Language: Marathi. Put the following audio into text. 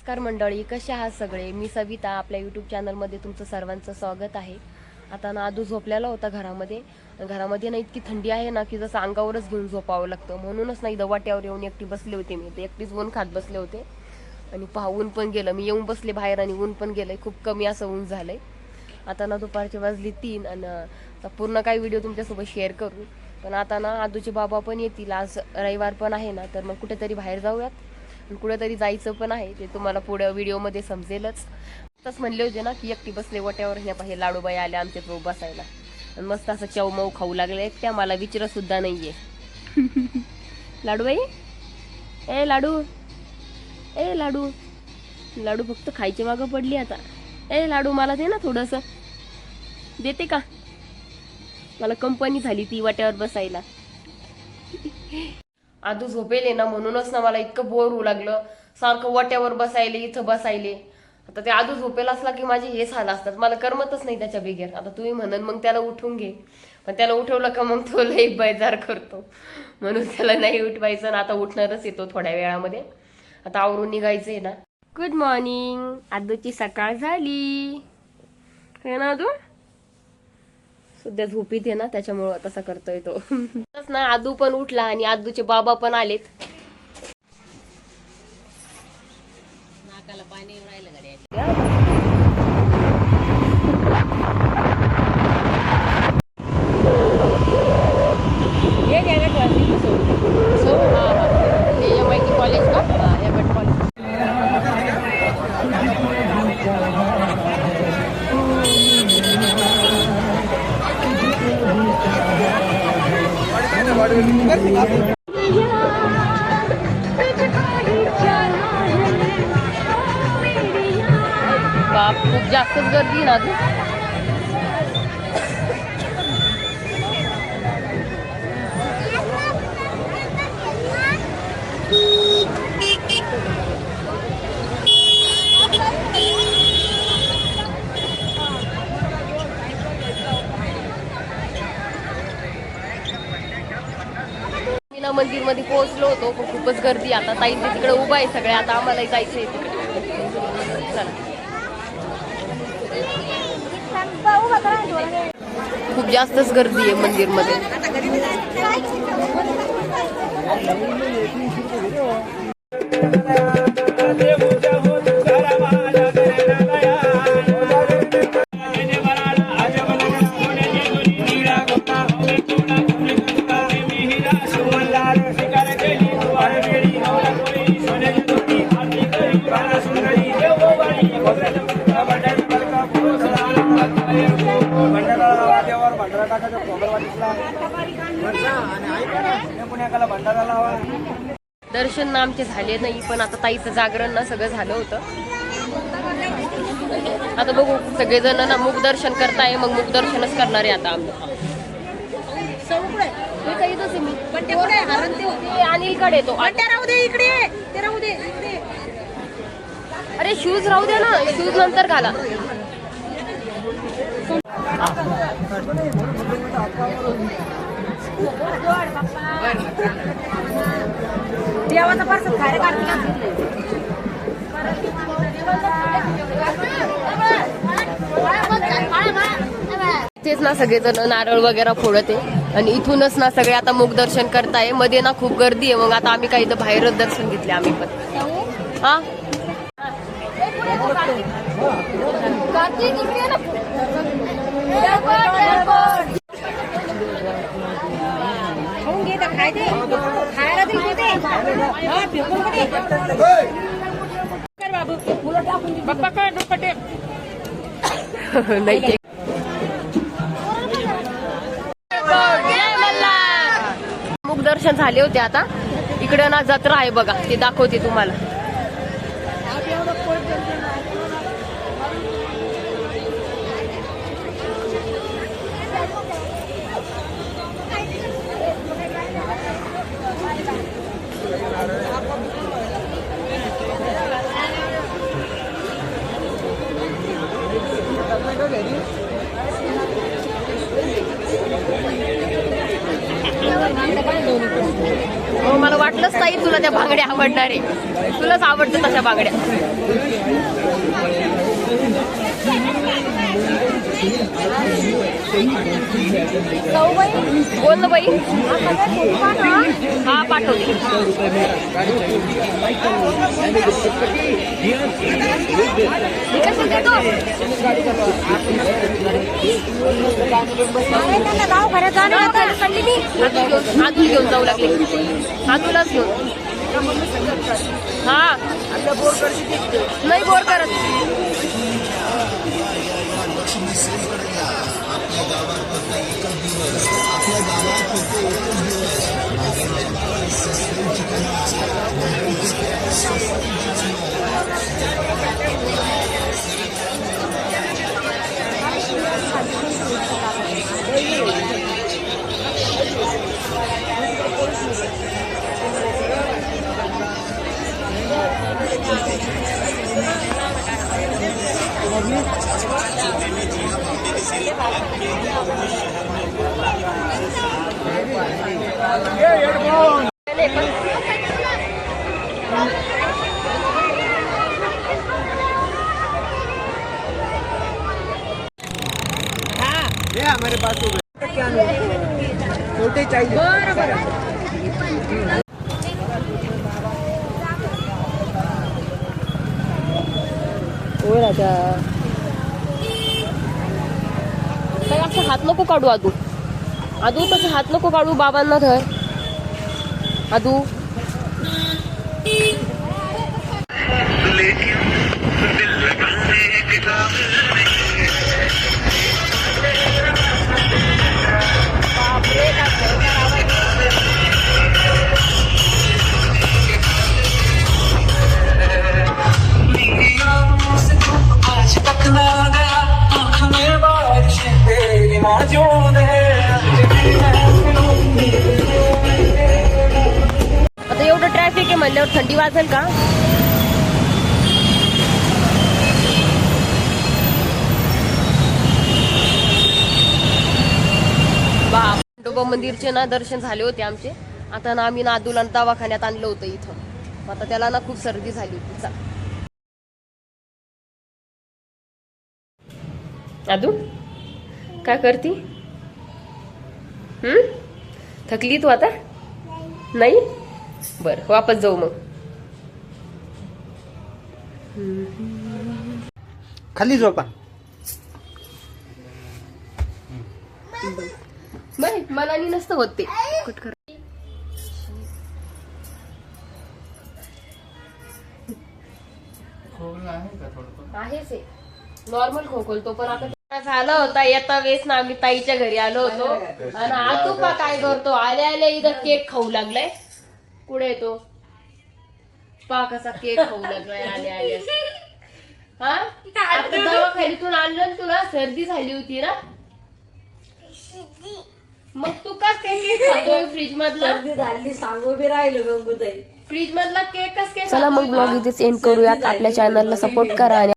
नमस्कार मंडळी कसे आहात सगळे? मी सविता आपल्या यूट्यूब चॅनलमध्ये तुमचं सर्वांचं स्वागत आहे. आता ना आधू झोपलेला होता घरामध्ये. घरामध्ये ना इतकी थंडी आहे ना की जसं अंगावरच घेऊन झोपावं लागतं. म्हणूनच नाही दवाट्यावर येऊन एकटी बसले होते मी. ते एकटीच ऊन खात बसले होते. आणि पहा ऊन पण गेलं. मी येऊन बसले बाहेर आणि ऊन पण गेलं खूप कमी असं ऊन झालंय. आता ना दुपारची वाजली तीन आणि आता पूर्ण काही व्हिडिओ तुमच्यासोबत शेअर करू. पण आता ना आदूचे बाबा पण येतील. आज रविवार पण आहे ना तर मग कुठेतरी बाहेर जाऊयात. कुठेतरी जायचं पण आहे ते तुम्हाला पुढे व्हिडिओमध्ये समजेलच. आताच म्हणले होते ना की एकटी बसले वट्यावर ह्या पाहिजे लाडूबाई आले आमच्या तो बसायला. आणि मस्त असं चवमऊ खाऊ लागले त्या मला विचारत सुद्धा नाहीये. लाडूबाई? ए लाडू. ए लाडू. लाडू फक्त खायची मागं पडली आता. ए लाडू मला दे ना थोडंसं. देते का? मला कंपनी झाली ती वाट्यावर बसायला. आदू झोपेले ना म्हणूनच ना मला इतकं बोर होऊ लागलं. सारखं वाट्यावर बसायले इथं बसायले. आता ते आदू झोपेल असला की माझे हेच हाल असतात. मला करमतच नाही त्याच्या बिगेर. आता तुम्ही म्हणन मग त्याला उठून घे. पण त्याला उठवलं का मग तो लई बैजार करतो. म्हणून त्याला नाही उठवायचं ना आता उठणारच येतो थोड्या वेळामध्ये. आता आवरून निघायचंय ना. गुड मॉर्निंग आदूची सकाळ झाली. ना आदू? सध्या झोपीत आहे ना त्याच्यामुळं तसा करतोय तो. ना आदू पण उठला आणि आदूचे बाबा पण आलेत. बाप खूप जास्तच गर्दी आहे ना मीना मंदिरमध्ये पोहोचलो होतो पण खूपच गर्दी आता ताई ते तिकडे उभा आहे सगळे. आता आम्हालाही जायचंय तिकडे. खूप जास्तच गर्दी आहे मंदिरमध्ये भंडारा दर्शन ना आमचे झाले नाही पण आता ताईचं जागरण ना सगळं झालं होतं. आता बघू सगळेजण ना मुख दर्शन करताय मग मुख दर्शनच करणार आहे आता आम्ही. हे ते अनिलकडे येतो. राहू दे इकडे. ते राहू दे इकडे. अरे शूज राहू दे ना. शूज नंतर घाला. देवाचा पार्सल खायला काढते तेच ना सगळेजण नारळ वगैरे फोडत. आहे आणि इथूनच ना सगळे आता मुख दर्शन करताय. मध्ये ना खूप गर्दी आहे. मग आता आम्ही काही तर बाहेरच दर्शन घेतले आम्ही पण. हा? खाऊन घे तर खाय दे खायला दे दे दे हा फेकून दे कर बाबू मुलं टाकून दे बाप्पा काय डोकं टेक नाही मुख दर्शन झाले होते आता. इकडे ना जत्रा आहे बघा ते दाखवते तुम्हाला. हो मला वाटलंच नाही तुला त्या बांगड्या आवडणार. आहे तुलाच आवडतं तशा बांगड्या. बाई बोल ना बाई हा पाठवते मी घेऊन जाऊ लागले. आदूलाच घेऊन. हा. नाही बोर करत. আপনার हमारे पास छोटे चाहिए हो राजा काय हात नको काढू आजू आदू तसं हात नको काढू बाबांना धर. आदू म्हणल्यावर थंडी वाजेल का? बा खंडोबा मंदिरचे ना दर्शन झाले होते आमचे. आता ना आम्ही नादूला दवाखान्यात आणलं होतं इथं. आता त्याला ना खूप सर्दी झाली होती. चा- आदू काय करती? हम्म थकली तू आता? नाही? बर वापस जाऊ मग. खाली झोपा नाही मनानी नसतं होत ते. आहेच आहे. नॉर्मल खोकलतो पण आता झालं होता. येता वेळेस ना आम्ही ताईच्या घरी आलो होतो. आणि आतू पा काय करतो? आले आले इथं केक खाऊ लागलाय. कुठे येतो. पा कसा केक खाऊ लागलाय आले आले. हा? आता दवाखान्यातून आणलं ना तुला सर्दी झाली होती ना? मग तू का केक खातोय? फ्रीज मधला झाली सांगू बी राहिलो गंगूताई. फ्रीज मधला केक कस काय चला मग ब्लॉग इथेच एंड करूयात. आपल्या चॅनलला सपोर्ट करा आणि